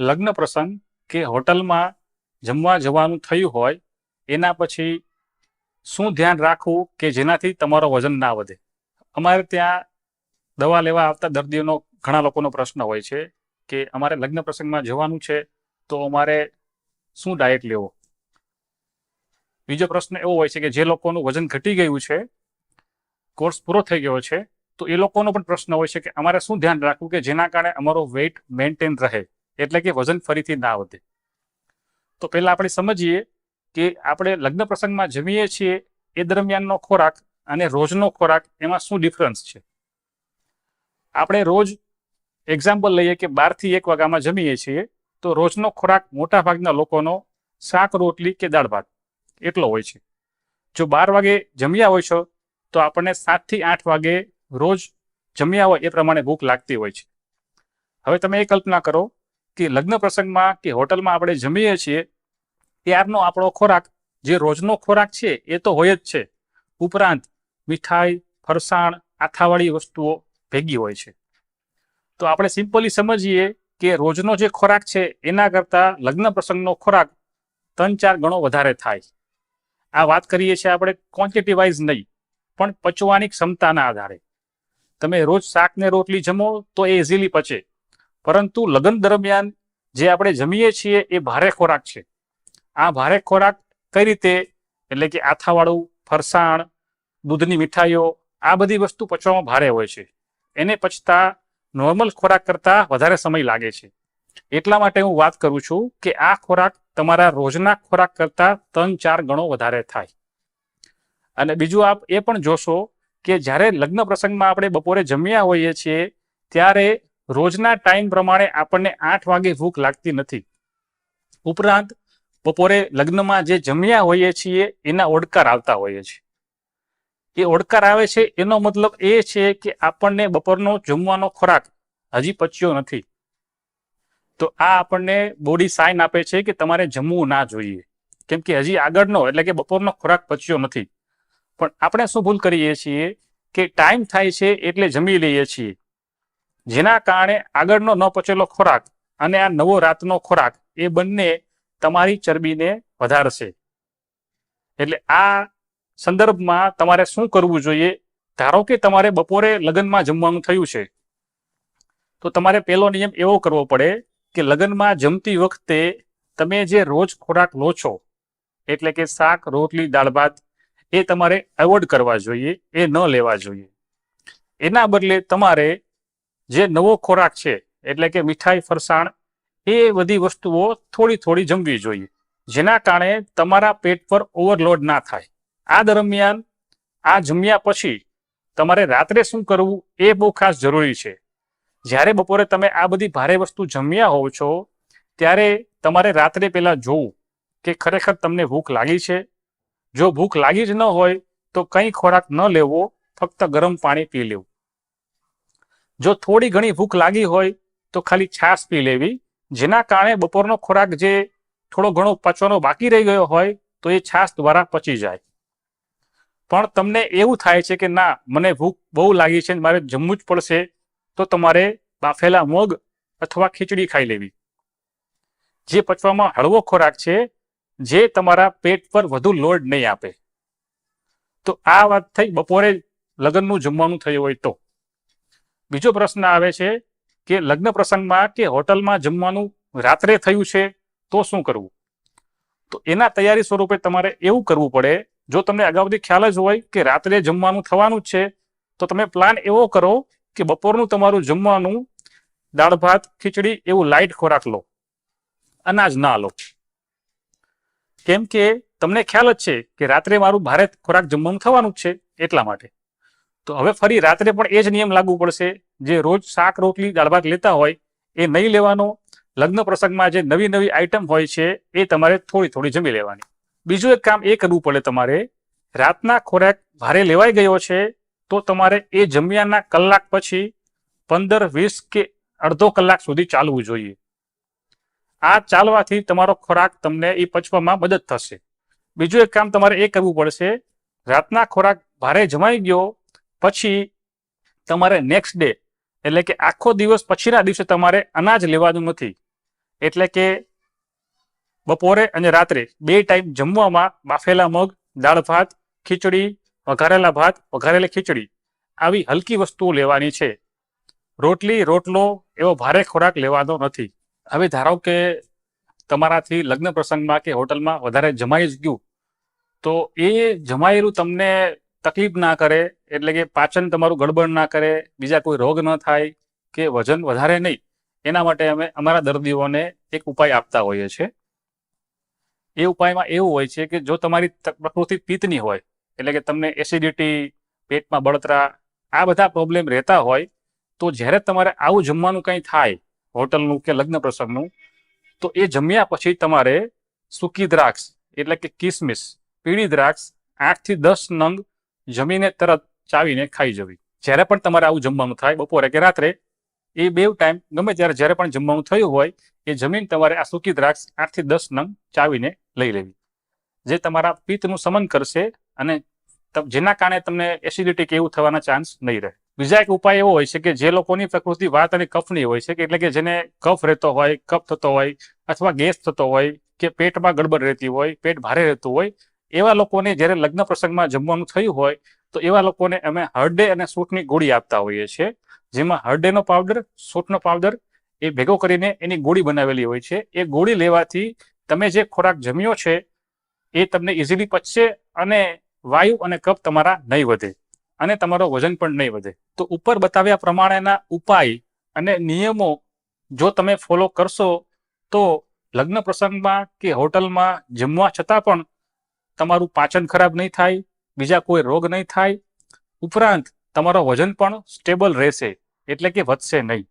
લગ્ન પ્રસંગ કે હોટલમાં જમવા જવાનું થયું હોય, એના પછી શું ધ્યાન રાખવું કે જેનાથી તમારો વજન ના વધે? અમારે ત્યાં દવા લેવા આવતા દર્દીઓનો ઘણા લોકોનો પ્રશ્ન હોય છે કે અમારે લગ્ન પ્રસંગમાં જવાનું છે તો અમારે શું ડાયટ લેવો? બીજો પ્રશ્ન એવો હોય છે કે જે લોકોનું વજન ઘટી ગયું છે કોર્સ પૂરો થઈ ગયો છે, તો એ લોકોનો પણ પ્રશ્ન હોય છે કે અમારે શું ધ્યાન રાખવું કે જેના કારણે અમારો વેઇટ મેન્ટેન રહે? એટલે કે વજન ફરીથી ના વધે. તો પહેલાં આપણે સમજીએ કે આપણે લગ્ન પ્રસંગમાં જમીએ છીએ, એ દરમિયાનનો ખોરાક અને રોજનો ખોરાક એમાં શું ડિફરન્સ છે? આપણે રોજ એક્ઝામ્પલ લઈએ કે બારથી એક વાગ્યામાં જમીએ છીએ, તો રોજનો ખોરાક મોટા ભાગના લોકોનો શાક, રોટલી કે દાળ ભાત એટલો હોય છે. જો બાર વાગે જમ્યા હોય છો, તો આપણને સાતથી આઠ વાગે રોજ જમ્યા હોય એ પ્રમાણે ભૂખ લાગતી હોય છે. હવે તમે એ કલ્પના કરો કે લગ્ન પ્રસંગમાં કે હોટલમાં આપણે જમીએ છીએ, ત્યારનો આપણો ખોરાક, જે રોજનો ખોરાક છે, એ તો હોય જ છે. ઉપરાંત મીઠાઈ, ફરસાણ, આથાવાળી વસ્તુઓ ભેગી હોય છે. તો આપણે સિમ્પલી સમજીએ કે રોજનો જે ખોરાક છે, એના કરતાં લગ્ન પ્રસંગનો ખોરાક ત્રણ ચાર ગણો વધારે થાય. આ વાત કરીએ છીએ આપણે ક્વોન્ટિટી વાઇઝ નહીં, પણ પચવાની ક્ષમતાના આધારે. તમે રોજ શાક ને રોટલી જમો તો એ ઇઝીલી પચે. પરંતુ લગ્ન દરમિયાન જે આપણે જમીએ છીએ એ ભારે ખોરાક છે. આ ભારે ખોરાક કઈ રીતે? એટલે કે આથાવાળું, ફરસાણ, દૂધની મીઠાઈઓ, આ બધી વસ્તુ પચવામાં ભારે હોય છે. એને પચતા નોર્મલ ખોરાક કરતાં વધારે સમય લાગે છે. એટલા માટે હું વાત કરું છું કે આ ખોરાક તમારા રોજના ખોરાક કરતાં ત્રણ ચાર ગણો વધારે થાય. અને બીજું આપ એ પણ જોશો કે જ્યારે લગ્ન પ્રસંગમાં આપણે બપોરે જમ્યા હોઈએ છીએ, ત્યારે રોજના ટાઈમ પ્રમાણે આપણને આઠ વાગે ભૂખ લાગતી નથી. ઉપરાંત, બપોરે લગ્નમાં જે જમ્યા હોઈએ છીએ, એના ઓડકાર આવતા હોઈએ છીએ. એ ઓડકાર આવે છે, એનો મતલબ એ છે કે આપણને બપોરનો જમવાનો ખોરાક હજી પચ્યો નથી. તો આ આપણને બોડી સાઇન આપે છે કે તમારે જમવું ના જોઈએ. કેમ કે હજી આગળનો, એટલે કે બપોરનો ખોરાક પચ્યો નથી. પણ આપણે શું ભૂલ કરીએ છીએ કે ટાઈમ થાય છે એટલે જમી લઈએ છીએ. જેના કારણે આગળનો ન પચેલો ખોરાક અને આ નવો રાતનો ખોરાક એ બંને તમારી ચરબીને વધારશે. એટલે આ સંદર્ભમાં તમારે શું કરવું જોઈએ? ધારો કે તમારે બપોરે લગ્નમાં જમવાનું થયું છે, તો તમારે પહેલો નિયમ એવો કરવો પડે કે લગ્નમાં જમતી વખતે તમે જે રોજ ખોરાક લો છો, એટલે કે શાક, રોટલી, દાળ ભાત, એ તમારે એવોર્ડ કરવા જોઈએ, એ ન લેવા જોઈએ. એના બદલે તમારે જે નવો ખોરાક છે, એટલે કે મીઠાઈ, ફરસાણ, એ બધી વસ્તુઓ થોડી થોડી જમવી જોઈએ. જેના કારણે તમારા પેટ પર ઓવરલોડ ના થાય. આ દરમિયાન આ જમ્યા પછી તમારે રાત્રે શું કરવું એ બહુ ખાસ જરૂરી છે. જ્યારે બપોરે તમે આ બધી ભારે વસ્તુ જમ્યા હોવ છો, ત્યારે તમારે રાત્રે પહેલાં જોવું કે ખરેખર તમને ભૂખ લાગી છે. જો ભૂખ લાગી જ ન હોય તો કંઈ ખોરાક ન લેવો, ફક્ત ગરમ પાણી પી લેવું. જો થોડી ઘણી ભૂખ લાગી હોય તો ખાલી છાશ પી લેવી. જેના કારણે બપોરનો ખોરાક જે થોડો ઘણો પચવાનો બાકી રહી ગયો હોય તો એ છાશ દ્વારા પચી જાય. પણ તમને એવું થાય છે કે ના, મને ભૂખ બહુ લાગી છે મારે જમવું જ પડશે, તો તમારે બાફેલા મગ અથવા ખીચડી ખાઈ લેવી. જે પચવામાં હળવો ખોરાક છે, જે તમારા પેટ પર વધુ લોડ નહીં આપે. તો આ વાત થઈ, બપોરે લગ્નનું જમવાનું થયું હોય તો. બીજો પ્રશ્ન આવે છે કે લગ્ન પ્રસંગમાં કે હોટલમાં જમવાનું રાત્રે થયું છે તો શું કરવું? તો એના તૈયારી સ્વરૂપે તમારે એવું કરવું પડે, જો તમને અગાઉથી ખ્યાલ જ હોય કે રાત્રે જમવાનું થવાનું જ છે, તો તમે પ્લાન એવો કરો કે બપોરનું તમારું જમવાનું દાળ ભાત, ખીચડી એવું લાઇટ ખોરાક લો. અનાજ ના લો. કેમ કે તમને ખ્યાલ જ છે કે રાત્રે મારું ભારે ખોરાક જમવાનું થવાનું જ છે એટલા માટે. તો હવે ફરી રાત્રે પણ એ જ નિયમ લાગુ પડશે જે રોજ શાક રોટલી દાળ લેતા હોય, એ નહીં લેવાનો. લગ્ન પ્રસંગમાં જે નવી નવી આઈટમ હોય છે, એ તમારે થોડી થોડી જમી લેવાની. બીજું એક કામ એ કરવું પડે તમારે, રાતના ખોરાક ભારે લેવાઈ ગયો છે, તો તમારે એ જમ્યાના કલાક પછી પંદર, વીસ કે અડધો કલાક સુધી ચાલવું જોઈએ. આ ચાલવાથી તમારો ખોરાક તમને એ પચવામાં મદદ થશે. બીજું એક કામ તમારે એ કરવું પડશે, રાતના ખોરાક ભારે જમાઈ ગયો, પછી તમારે નેક્સ્ટ ડે એટલે કે આખો દિવસ પછીના દિવસે તમારે અનાજ લેવાનું નથી. એટલે કે બપોરે અને રાત્રે બે ટાઈમ જમવામાં બાફેલા મગ, દાળ ભાત, ખીચડી, વઘારેલા ભાત, વઘારેલી ખીચડી આવી હલકી વસ્તુઓ લેવાની છે. રોટલી, રોટલો એવો ભારે ખોરાક લેવાનો નથી. હવે ધારો કે તમારાથી લગ્ન પ્રસંગમાં કે હોટલમાં વધારે જમાઈ જ ગયું, તો એ જમાયેલું તમને તકલીફ ના કરે, એટલે કે પાચન તમારું ગડબડ ના કરે, બીજા કોઈ રોગ ન થાય, કે વજન વધારે નહીં, એના માટે અમે અમારા દર્દીઓને એક ઉપાય આપતા હોઈએ છીએ. એ ઉપાયમાં એવું હોય છે કે જો તમારી પ્રકૃતિ પિત્તની હોય, એટલે કે તમને એસિડિટી, પેટમાં બળતરા, આ બધા પ્રોબ્લેમ રહેતા હોય, તો જ્યારે તમારે આવું જમવાનું કંઈ થાય, હોટલનું કે લગ્ન પ્રસંગનું, તો એ જમ્યા પછી તમારે સૂકી દ્રાક્ષ, એટલે કે કિસમિસ, પીળી દ્રાક્ષ, આઠથી દસ નંગ જમીને તરત ચાવીને ખાઈ જવી. જ્યારે પણ તમારે આવું જમવાનું થાય બપોરે કે રાત્રે, એ બે ટાઈમ ગમે ત્યારે જ્યારે પણ જમવાનું થયું હોય, એ જમીન તમારે આ સૂકી દ્રાક્ષ આઠથી દસ નંગ ચાવીને લઈ લેવી. જે તમારા પિત્તનું સમન કરશે અને જેના કારણે તમને એસિડિટી કે એવું થવાના ચાન્સ નહીં રહે. બીજા એક ઉપાય એવો હોય છે કે જે લોકોની પ્રકૃતિ વાત અને કફની હોય છે કે એટલે કે જેને કફ રહેતો હોય, કફ થતો હોય, અથવા ગેસ થતો હોય, કે પેટમાં ગડબડ રહેતી હોય, પેટ ભારે રહેતું હોય એવા લોકોને જ્યારે લગ્ન પ્રસંગમાં જમવાનું થયું હોય, તો એવા લોકોને અમે હરડે અને સૂટની ગોળી આપતા હોઈએ છીએ. જેમાં હરડેનો પાવડર સૂટનો પાવડર એ ભેગો કરીને એની ગોળી બનાવેલી હોય છે. એ ગોળી લેવાથી તમે જે ખોરાક જમ્યો છે, એ તમને ઇઝીલી પચશે અને વાયુ અને કફ તમારા નહીં વધે અને તમારો વજન પણ નહીં વધે. તો ઉપર બતાવ્યા પ્રમાણેના ઉપાય અને નિયમો જો તમે ફોલો કરશો, તો લગ્ન પ્રસંગમાં કે હોટલમાં જમવા છતાં પણ તમારું પાચન ખરાબ નહીં થાય, બીજા કોઈ રોગ નહીં થાય, ઉપરાંત તમારો વજન પણ સ્ટેબલ રહેશે, એટલે કે વધશે નહીં.